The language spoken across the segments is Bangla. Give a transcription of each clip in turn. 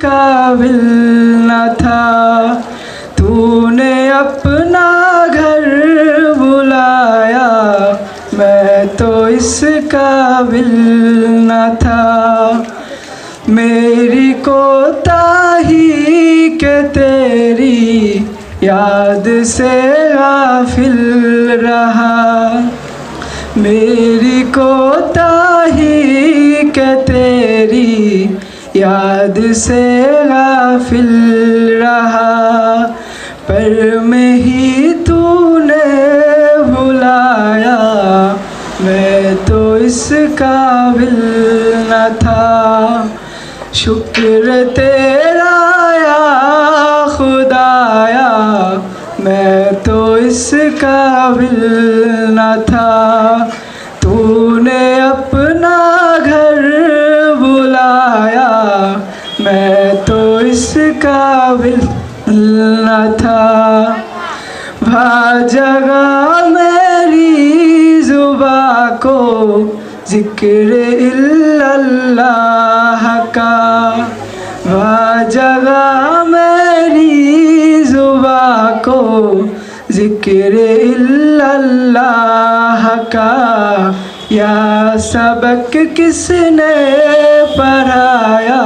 قابل نہ تھا تو نے اپنا گھر بلایا میں تو اس قابل نہ تھا میری کوتاہی کہ تیری یاد سے غافل رہا میری حد سے غافل رہا، پر میں ہی تو نے بلایا میں تو اس قابل نہ تھا۔ شکر تیرا یا خدایا، میں تو اس قابل نہ تھا۔ قابل اللہ تھا بھاجگا میری زبا کو ذکر اللہ کا بھاجگا میری زبا کو ذکر اللہ کا یا سبق کس نے پڑھایا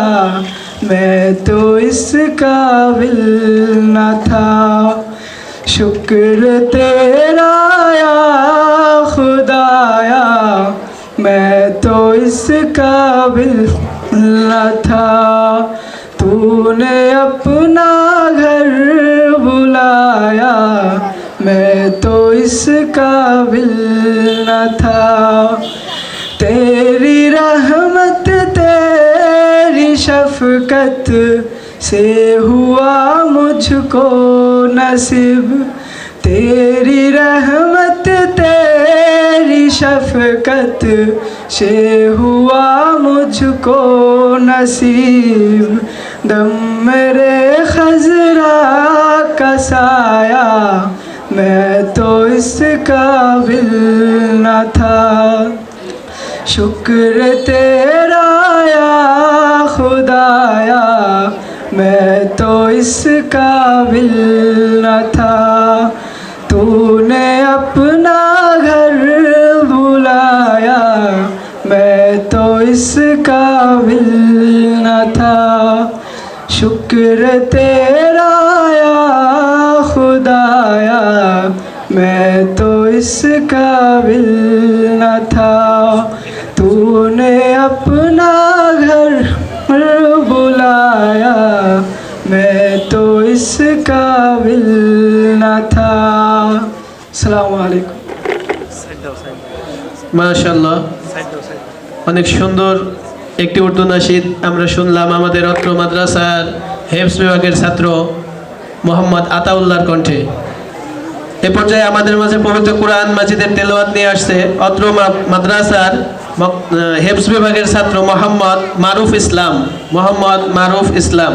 میں تو اس قابل نہ تھا۔ شکر تیرا یا خدایا، میں تو اس قابل نہ تھا۔ تو نے اپنا گھر بلایا، میں تو اس قابل نہ تھا۔ محبت سے ہوا مجھ کو نصیب۔ تیری رحمت، تیری شفقت سے ہوا مجھ کو نصیب۔ دم میرے خزرا کا سایہ، میں تو اس قابل نہ تھا۔ شکر تیرا یا خدایا، میں تو اس قابل نہ تھا۔ تو نے اپنا گھر بلایا، میں تو اس قابل نہ تھا۔ شکر تیرا یا خدایا، میں تو اس قابل نہ تھا۔ ইস কাবিল না থা আসসালামু আলাইকুম মাশাল্লাহ অনেক সুন্দর একটি উর্দু নাসিদ। আমরা শুনলাম আমাদের অত্র মাদ্রাসার হেফস বিভাগের ছাত্র মোহাম্মদ আতাউল্লাহর কণ্ঠে। এ পর্যায়ে আমাদের মাঝে পবিত্র কোরআন মাজিদের তেলোয়াত নিয়ে আসছে অত্র মাদ্রাসার হেফস বিভাগের ছাত্র মোহাম্মদ মারুফ ইসলাম। মোহাম্মদ মারুফ ইসলাম।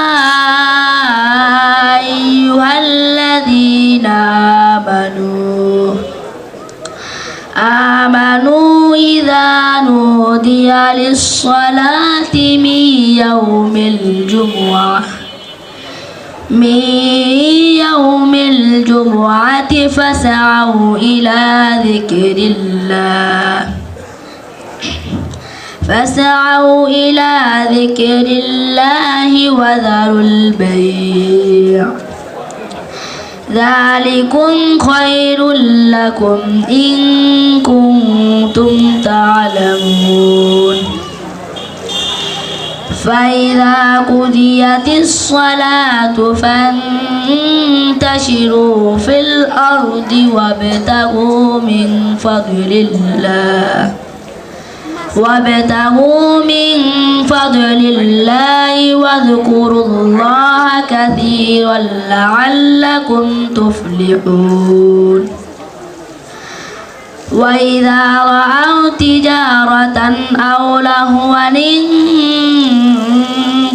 آمنوا. آمنوا إذا نودي للصلاة من يوم الجمعة. من يوم الجمعة فسعوا إلى ذكر الله. فسعوا إلى ذكر الله وذروا البيع. ذلكم خير لكم إن كنتم تعلمون. فإذا قضيت الصلاة فانتشروا في الأرض وابتغوا من فضل الله. وابتغوا من فضل الله واذكروا الله كثيرا لعلكم تفلحون. وإذا رأوا تجارة أو لهوا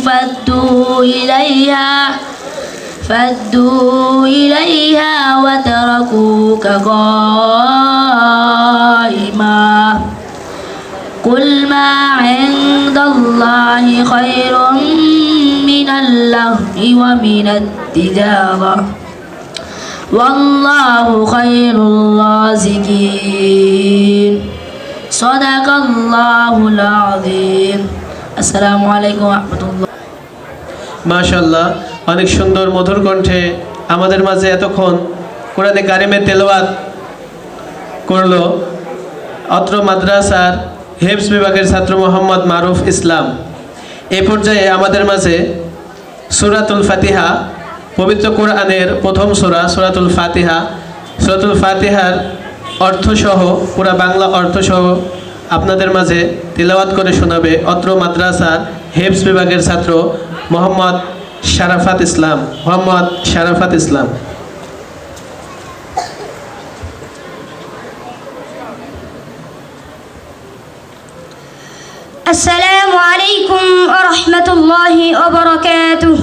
انفدوا إليها فدوا إليها وتركوك قائما عند الله خير من اللهو ومن التجارة والله خير الرازقين صدق الله العظيم السلام عليكم ورحمة الله মাশাল্লাহ অনেক সুন্দর মধুর কণ্ঠে আমাদের মাঝে এতক্ষণ কোরআনে কারিমের তেলাওয়াত করলো অত্র মাদ্রাসার হেফস বিভাগের ছাত্র মোহাম্মদ মারুফ ইসলাম। এ পর্যায়ে আমাদের মাঝে সুরাতুল ফাতিহা, পবিত্র কোরআনের প্রথম সূরা, সুরাতুল ফাতিহা। সুরাতুল ফাতিহার অর্থসহ, পুরা বাংলা অর্থসহ আপনাদের মাঝে তিলাওয়াত করে শোনাবে অত্র মাদ্রাসার হেফস বিভাগের ছাত্র মোহাম্মদ শারাফাত ইসলাম। মোহাম্মদ শারাফাত ইসলাম। السلام عليكم ورحمة الله وبركاته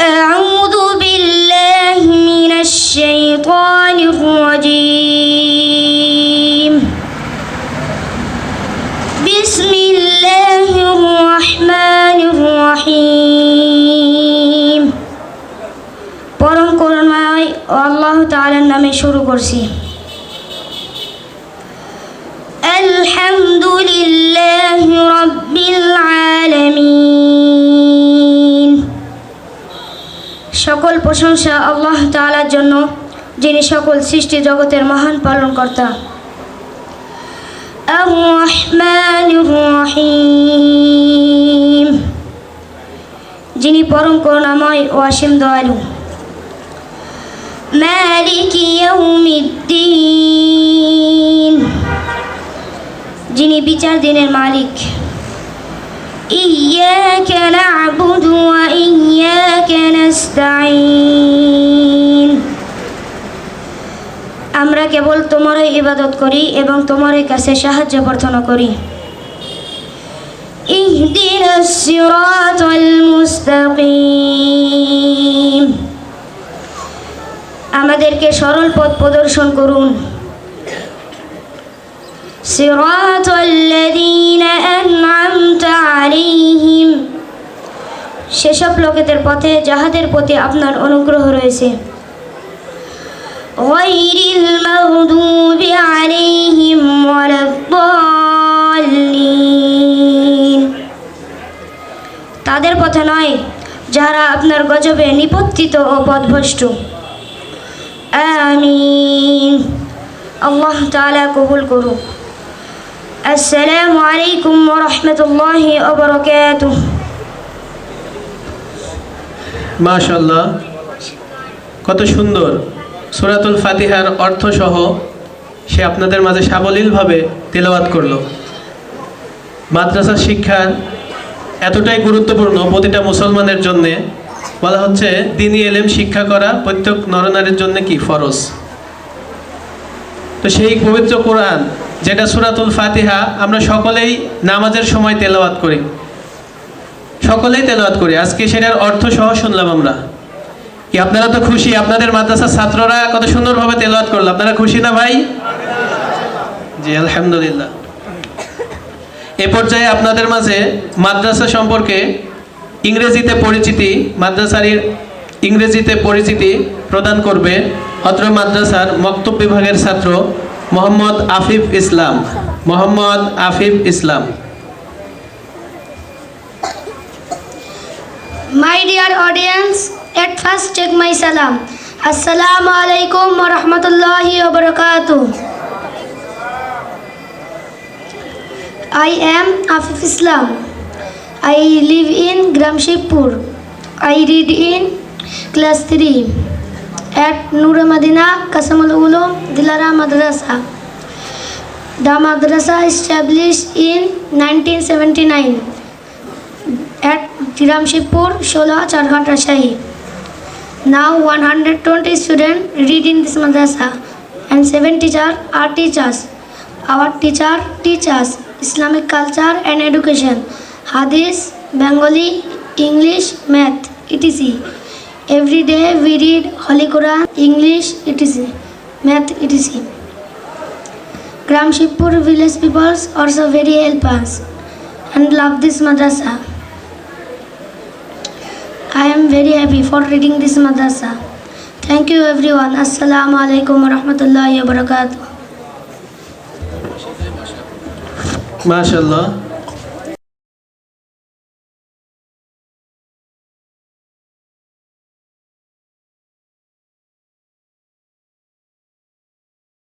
أعوذ بالله من الشيطان الرجيم بسم الله الرحمن الرحيم পরম করুণাময় ও আল্লাহ তাআলার নামে শুরু করছি প্রশংসা আল্লাহ তাআলার জন্য, যিনি সকল সৃষ্টি জগতের মহান পালনকর্তা। যিনি পরম করুণাময় ও অসীম দয়ালু। যিনি বিচার দিনের মালিক। إياك نعبد وإياك نستعين আমরা কেবল তোমারই ইবাদত করি এবং তোমারই কাছে সাহায্য প্রার্থনা করি اهدنا الصراط المستقيم আমাদেরকে সরল পথ প্রদর্শন করুন صراط الذين أنعمت عليهم সেসব লোকেদের পথে যাহাদের প্রতি আপনার অনুগ্রহ রয়েছে غير المغضوب عليهم ولا الضالين তাদের পথে নয় যারা আপনার গজবে নিপত্তিত ও পথভ্রষ্ট আমিন আল্লাহ তাআলা কবুল করুক আসসালামু আলাইকুম ওয়া রাহমাতুল্লাহি ওয়া বারাকাতুহু মাশাল্লাহ কত সুন্দর। সুরাতুল ফাতিহার অর্থসহ সে আপনাদের মাঝে সাবলীলভাবে তেলাওয়াত করল। মাদ্রাসা শিক্ষার এতটাই গুরুত্বপূর্ণ প্রতিটা মুসলমানের জন্যে, বলা হচ্ছে দিনী এলেম শিক্ষা করা প্রত্যেক নরনারীর জন্য কি ফরজ? তো সেই পবিত্র কোরআন যেটা সুরাতুল ফাতিহা, আমরা সকলেই নামাজের সময় তেলাওয়াত করি। সকলেই তেলাওয়াত করি। আজকে সেটার অর্থ সহ শুনলাম আমরা। কি আপনারা তো খুশি, আপনাদের মাদ্রাসার ছাত্ররা কত সুন্দরভাবে তেলাওয়াত করল। আপনারা খুশি না ভাই? জি, আলহামদুলিল্লাহ। এ পর্যায়ে আপনাদের মাঝে মাদ্রাসা সম্পর্কে ইংরেজিতে পরিচিতি মাদ্রাসার ইংরেজিতে পরিচিতি প্রদান করবে অত্র মাদ্রাসার মক্তব বিভাগের ছাত্র Mohammad Afif Islam, Mohammad Afif Islam. My dear audience at first take my সালাম আসসালামু আলাইকুম রহমতুল্লাহ বরকাত I am Afif Islam I live in Gramshibpur I read in class three at Nur Madina Kasamul Ulum Dilara Madrasa. The madrasa established in 1979 at Jiramshipur, Shola, Charghat, Rajshahi. Now 120 students read in this madrasa and 7 teachers are teachers. Our teacher teaches Islamic culture and education, Hadith, Bengali, English, Math, etc. Every day we read Holy Quran, English, etc. Math, etc. Gram Shipur village people also very help us and love this madrasa. I am very happy for reading this madrasa. Thank you everyone. Assalamu alaikum wa rahmatullahi wa barakatuh. মাশাল্লাহ